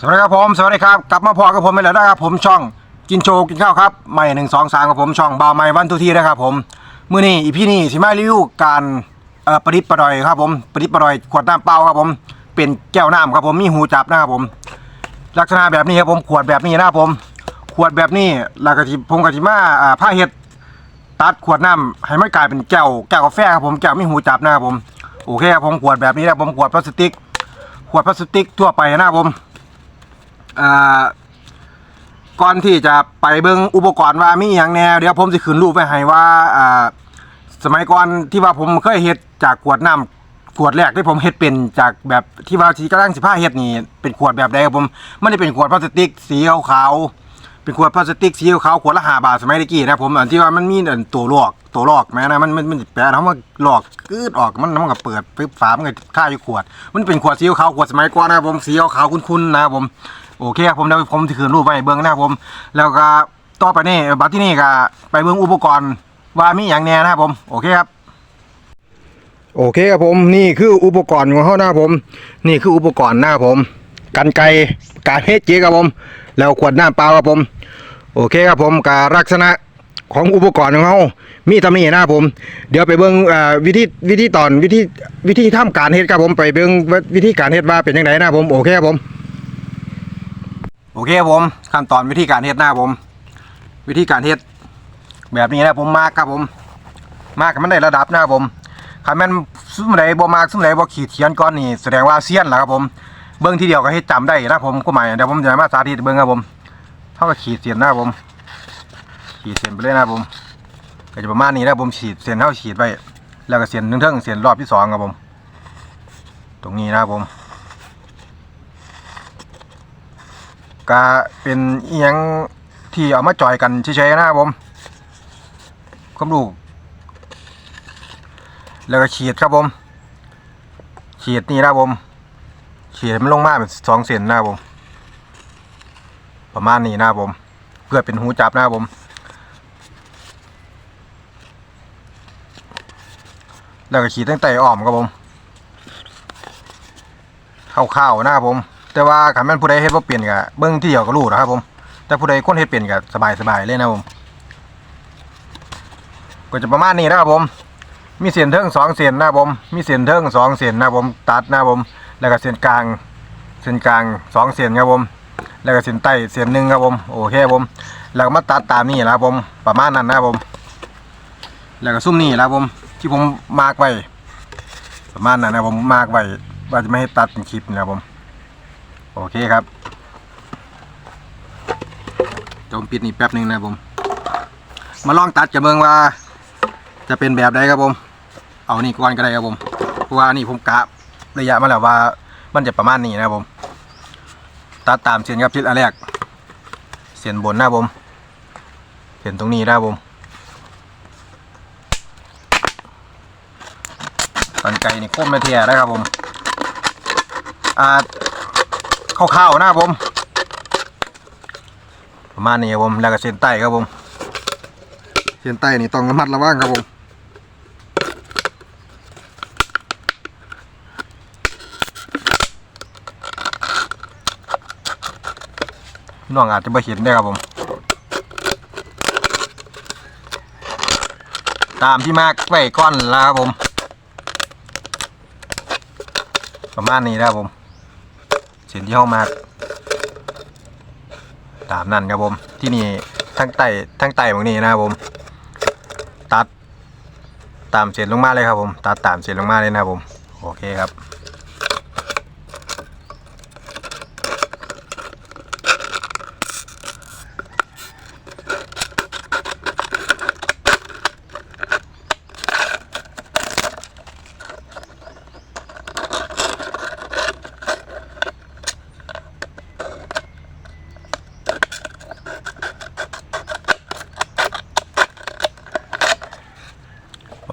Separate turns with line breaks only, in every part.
สวัสดีครับผมสวัสดีครับกลับมาพอกับผมไปแล้วนะครับผมช่องกินโชว์กินข้าวครับใหม่หนึ่งสองสามกับผมช่องบาวใหม่วันทุกที่นะครับผมมื้อนี้อีพี่นี่สิมารีวิวการเอ่อประดิษฐ์ประดอยครับผมประดิษฐ์ประดอยขวดน้ำเปล่าครับผมเป็นแก้วน้ำครับผมมีหูจับนะครับผม ลักษณะแบบนี้ครับผมขวดแบบนี้นะครับผม ขวดแบบนี้แล้วก็ที่ผมก็สิมาอ่าผ้าเห็ดตัดขวดน้ำให้มันกลายเป็นแก้วแก้วกาแฟครับผมแก้วมีหูจับนะครับผมโอเคครับผมขวดแบบนี้นะครับผมขวดพลาสติก ขวดพลาสติกทั่วไปนะครับผม อ่าก่อนที่จะไปเบิ่งอุปกรณ์ว่ามีอหย่างแน่เดี๋ยวผมจะขึ้นรูปไว้ให้ว่าอ่าสมัยก่อนที่ว่าผมเคยเฮ็ดจากขวดน้ำขวดแรกที่ผมเฮ็ดเป็นจากแบบที่ว่าที่กำลังสิพาเฮ็ดนี่เป็นขวดแบบใดครับผมไม่ได้เป็นขวดพลาสติกสีขาวๆเป็นขวดพลาสติกสีขาวๆขวดละ5บาทสมัยตะกี้นะผมอันที่ว่ามันมีอันตัวลอกตัวลอกแม้นะมันมันมันแปะแล้วมันลอกกืดออกมันมันก็เปิดปึ๊บฝามันก็ค่าอยู่ขวด มันเป็นขวดสีขาวๆขวดสมัยก่อนนะครับผมสีขาวๆคุ้นๆนะครับผม โอเคครับผมเดี๋ยวผมจะคืนรูปไปเบิ้องหนะครับผม แล้วก็ต่อไปนี่บัดที่นี่ก็ไปเบิ้องอุปกรณ์ว่ามีอย่างแน่นะครับผมโอเคครับ โอเคครับผมนี่คืออุปกรณ์ของเขาหนะครับผม นี่คืออุปกรณ์หนะครับผมกันไกการเฮ็ดเจครับผม แล้วขวดน้ำเปล่าครับผม โอเคครับผมการลักษณะของอุปกรณ์ของเขามีทำนี่นะครับผม เดี๋ยวไปเบิ้งเอ่อวิธีวิธีตอนวิธีวิธีทำการเฮ็ดครับผมไปเบิ้งวิธีการเฮ็ดว่าเป็นยังไงนะครับผมโอเคครับผม โอเคผมขั้นตอนวิธีการเฮ็ดนะครับผม วิธีการเฮ็ดแบบนี้นะผมมากครับผม มากมันได้ระดับนะครับผมคันแม่นซุ่มใดบ่มากซุ่มใดบ่ขีดเขียนก่อนนี่แสดงว่าเซียนแล้วครับผมเบิ่งทีเดียวก็เฮ็ดจำได้นะผมก็หมายเดี๋ยวผมจะมาสาธิตเบิ่งครับผมเท่ากับขีดเส้นนะครับผม ขีดเส้นไปเลยนะผมก็จะประมาณนี้นะผมขีดเส้นเท่าขีดไว้แล้วก็เส้นหนึ่งเท่งเส้นรอบที่สองครับผม ตรงนี้นะครับผม ก็เป็นเอียงที่เอามาจอยกันเฉยๆนะครับผมความรู้แล้วก็ฉีดครับผม ฉีดนี่นะครับผม ฉีดมันลงมาเป็นสองเซนนะครับผม ประมาณนี้นะครับผม เพื่อเป็นหูจับนะครับผม แล้วก็ฉีดตั้งแต่อ้อมครับผมเข้าวๆนะครับผม แต่ว่าขันแม่นผู้ใดเฮ็ดบ่เปลี่ยนก็เบิ่งที่เดียวก็รู้นะครับผม แต่ผู้ใดคนเฮ็ดเปลี่ยนก็สบายๆเลยนะผมก็จะประมาณนี้นะครับผม มีเส้นเทิงสองเส้นนะครับผม มีเส้นเทิงสองเส้นนะครับผม ตัดนะครับผม แล้วก็เส้นกลาง เส้นกลางสองเส้นครับผม แล้วก็เส้นใต้เส้นหนึ่งครับผม โอเคผม แล้วก็มาตัดตามนี้นะครับผม ประมาณนั้นนะครับผม แล้วก็ซุ่มนี่นะครับผม ที่ผมมาร์กไว้ ประมาณนั้นนะผม มาร์กไว้ว่าจะไม่ให้ตัดเป็นคลิปนะครับผม โอเคครับจมปิดนี่แป๊บหนึ่งนะผม มาลองตัดกันเบิ่งว่า จะเป็นแบบใดครับผม เอานี่ก่อนก็ได้ครับผมเพราะว่านี่ผมกะระยะมาแล้วว่า มันจะประมาณนี้นะครับผม ตัดตามเส้นครับทิศอันแรกเส้นบนนะครับผมเส้นตรงนี้นะครับผมตอนไก่นี่โค้มไม่เทียนะครับผมอ่า ข้าวๆนะครับผม ประมาณนี้ครับผมแล้วก็เส้นใต้ครับผม เส้นใต้นี่ต้องระมัดระวังครับผมน้องอาจจะไม่เห็นได้ครับผม ตามที่มากไว้ก้อนแล้วครับผม ประมาณนี้นะครับผม เส้นที่ห้องมาก ตามนั่นครับผม ที่นี่ทั้งไต่ทั้งไต่ตรงนี้นะครับผม ตัดตามเส้นลงมาเลยครับผม ตัดตามเส้นลงมาเลยนะครับผม โอเคครับ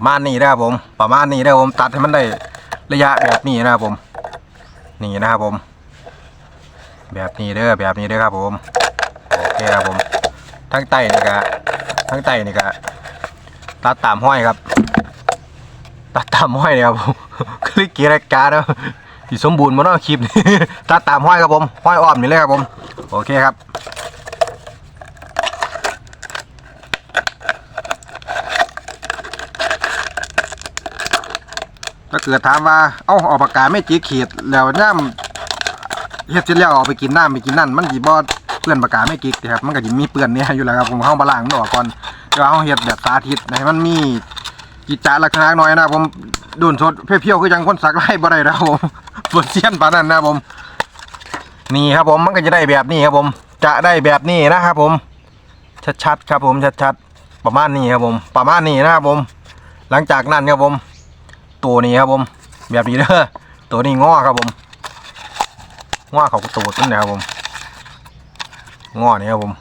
มาณนี้นะครับผม ประมาณนี้นะครับผมตัดให้มันได้ระยะแบบนี้นะครับผม นี่นะครับผม แบบนี้เด้อแบบนี้เด้อครับผมโอเคครับผมทั้งไตนี่ก็ทั้งไตนี่ก็ตัดตามห้อยครับ ตัดตามห้อยเลยครับผมคลิกกีรการครับสิสมบูรณ์บ่เนาะคลิปนี้ตัดตามห้อยครับผมห้อยอ้อมนี่เลยครับผม โอเคครับ ถ้าเกิดถามว่า เอ้าเออกปากกาไม่จีขีดแล้วย่ำเฮ็ดเสร็จแล้วเอาไปกินน้ำไปกินนั่นมันสิบ่เปื้อนปากกาไม่จิกครับมันก็สิมีเปื้อนเนี่ยอยู่แล้วครับผมเฮามาล้างมันออกก่อนแต่ว่าเฮาเฮ็ดแบบสาธิตให้มันมีกิจจาลักษณะหน่อยนะผมดุนสดเพียวๆคือจังคนสักไล่บ่ได้นะผมบ่เซียนปานนั้นนะผม นี่ครับผมมันก็จะได้แบบนี้ครับผม จะได้แบบนี้นะครับผมชัดๆครับผมชัดๆประมาณนี้ครับผม ประมาณนี้นะครับผม หลังจากนั้นครับผม ตัวนี้ครับผม แบบนี้เด้อตัวนี้ง้อครับผมง้อเขาก็ตูดนั่นแหละครับผมง้อนี่ครับผม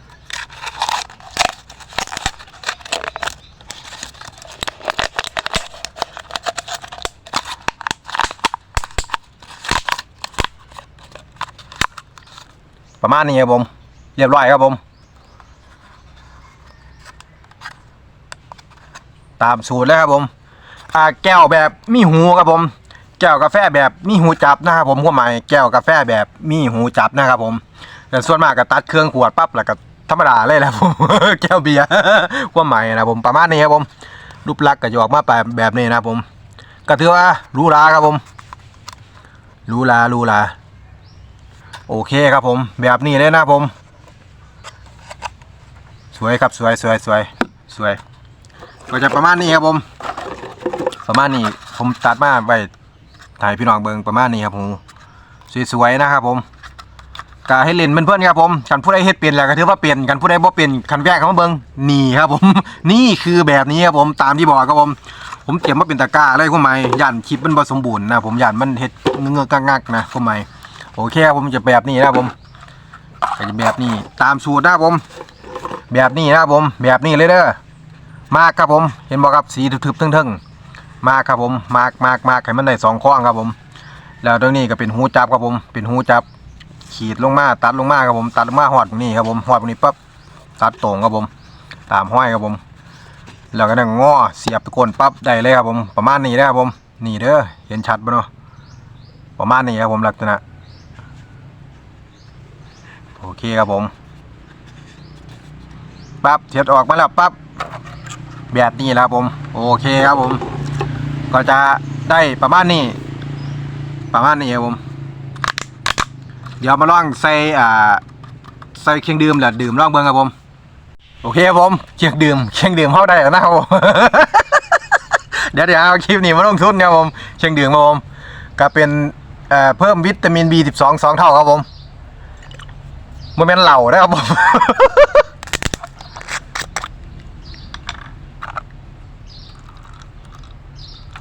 ประมาณนี้ครับผม เรียบร้อยครับผม ตามสูตรเลยครับผม อ่าแก้วแบบมีหูครับผม แก้วกาแฟแบบมีหูจับนะครับผมความหมายแก้วกาแฟแบบมีหูจับนะครับผมแต่ส่วนมากก็ตัดเครื่องขวดปั๊บแล้วก็ธรรมดาเลยแหละผมแก้วเบียร์ความหมายนะผมประมาณนี้ครับผมรูปลักษณ์ก็จะออกมาแบบแบบนี้นะผมก็ถือว่ารูหราครับผมรูหรารูหราโอเคครับผม แบบนี้เลยนะผม สวยครับสวยสวยสวยสวย ก็จะประมาณนี้ครับผม ประมาณนี้ผมตัดมาไปถ่ายพี่น้องเบิงประมาณนี้ครับผมสวยๆนะครับผมกาให้เล่นเพื่อนๆครับผมกันผู้ใดเฮ็ดเป็นแล้วก็ถือว่าเป็นกันผู้ใดบ่เป็นกันแยกเขามาเบิงนี่ครับผม นี่คือแบบนี้ครับผมตามที่บอกครับผม ผมเตรียมมาเป็นตะกร้าเลยคุณหมายย่านคลิปมันบ่สมบูรณ์นะผมย่านมันเฮ็ดเงือกงักนะคุณหมายโอเคครับผมจะแบบนี้นะผมก็จะแบบนี้ตามสูตรนะผม แบบนี้นะผม แบบนี้เลยเด้อมากครับผม เห็นบอกครับสีทึบๆทึ่งๆ มากครับผมมากมากมากให้มันได้สองข้องครับผม แล้วตรงนี้ก็เป็นหูจับครับผม เป็นหูจับ ขีดลงมาตัดลงมาครับผม ตัดลงมาหอดตรงนี้ครับผมหอดตรงนี้ปั๊บตัดตรงครับผม ตามห้อยครับผม แล้วก็นั่งงอเสียบตะโกนปั๊บได้เลยครับผม ประมาณนี้นะครับผม นี่เด้อเห็นชัดปะเนาะประมาณนี้ครับผมลักษณะโอเคครับผมปั๊บเทียดออกมาแล้วปั๊บแบบนี้แล้วครับผม โอเคครับผม ก็จะได้ประมาณนี้ ประมาณนี้ครับผม เดี๋ยวมาลองใส่อ่าใส่เครื่องดื่มแล้วดื่มลองเบิ่งครับผม โอเคครับผมเครื่องดื่มเครื่องดื่มเข้าได้แล้วนะครับผมเดี๋ยวเดี๋ยวเอาคลิปนี้มาลงทุนครับผมเครื่องดื่มครับผมก็เป็นเอ่อเพิ่มวิตามิน B12 สองเท่าครับผมมันเป็นเหล่านะครับผม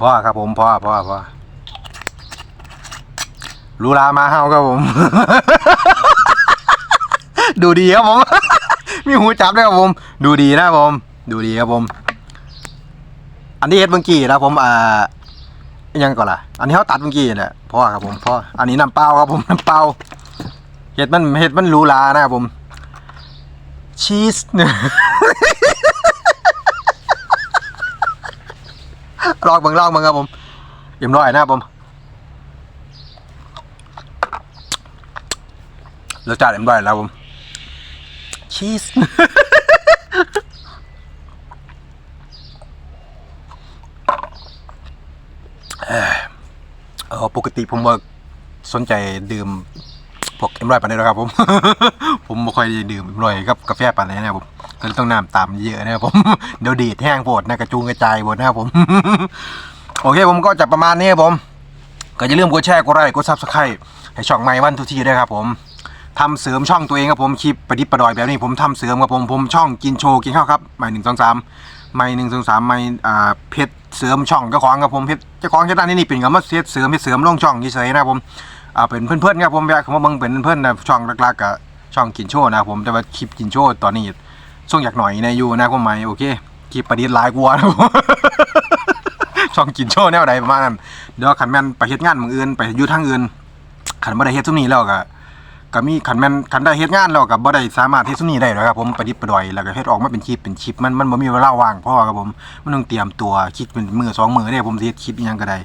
พ่อครับผมพ่อพ่อพ่อรูลามาเฮาครับผม ดูดีครับผม มีหูจับด้วยครับผม ดูดีนะผม ดูดีครับผม อันนี้เฮ็ดเมื่อกี้นะผมอ่าอิหยังก่อนล่ะ อันนี้เขาตัดเมื่อกี้แหละพ่อครับผมพ่ออันนี้น้ำเปล่าครับผมน้ำเปล่าเห็ดมันเห็ดมันรูหรานะครับผมชีส ลองเบิ่งลองเบิ่งครับผมเอ็มร้อยนะครับผมรสชาติเอ็มร้อยแล้วผมชีสเอ่อเออปกติผมว่าสนใจดื่มพวกเอ็มร้อยปานนี้นะครับผม ผมไม่ค่อยได้ดื่มเอ็มร้อยกับกาแฟปานนี้นะครับผม ก็เลยต้องน้ำตามเยอะนะครับผม เดี๋ยวดีดแห้งโพดนะกระจุงกระจายหมดนะครับผม โอเคผมก็จะประมาณนี้ครับผม ก็อย่าลืมกดแชร์กดไลค์กดซับสไครต์ให้ช่องไม้วันทุกทีด้วยครับผมทำเสริมช่องตัวเองครับผมคลิปประดิษฐ์ประดอยแบบนี้ผมทำเสริมครับผมผมช่องกินโชว์กินข้าวครับไม้หนึ่งสองสามไม้หนึ่งสองสามไม้อ่าเพชรเสริมช่องเจ้าของครับผมเพชรเจ้าของเจ้าด้านนี้นี่เป็นกับมาเสียเสริมเพชรเสริมลงช่องเฉยๆนะครับผมอ่าเป็นเพื่อนๆครับผมอยากเขามาเบิ่งเป็นเพื่อนๆนะช่องหลักๆกับช่องกินโชว์นะครับผมแต่ว่าคลิปกินโชว์ตอนนี้ ช่วงอยากหน่อยในยูนะผมหมายโอเคคลิปประดิษฐ์หลายกว่านะช่องกินโชว์แนวใดประมาณนั้นเดี๋ยวขันแมนไปเฮ็ดงานมืออื่นไปอยู่ทางอื่นขันบ่ได้เฮ็ดซุมนี้แล้วก็ก็มีขันแมนขันได้เฮ็ดงานแล้วก็บ่ได้สามารถเฮ็ดซุมนี้ได้หรอกครับผมประดิษฐ์ประดอยแล้วก็เฮ็ดออกมาเป็นคลิปเป็นคลิปมันมันบ่มีเวลาว่างพอครับผมมันต้องเตรียมตัวคิดเป็นมือสองมือเนี่ยผมสิเฮ็ดคลิปอีหยังก็ได้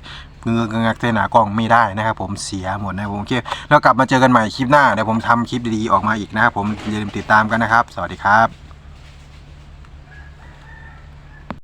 เงือกงักเส้นหนากล้องไม่ได้นะครับผมเสียหมดนะครับผมโอเคแล้วกลับมาเจอกันใหม่คลิปหน้าเดี๋ยวผมทำคลิปดีๆออกมาอีกนะครับผมอย่าลืมติดตามกันนะครับ สวัสดีครับ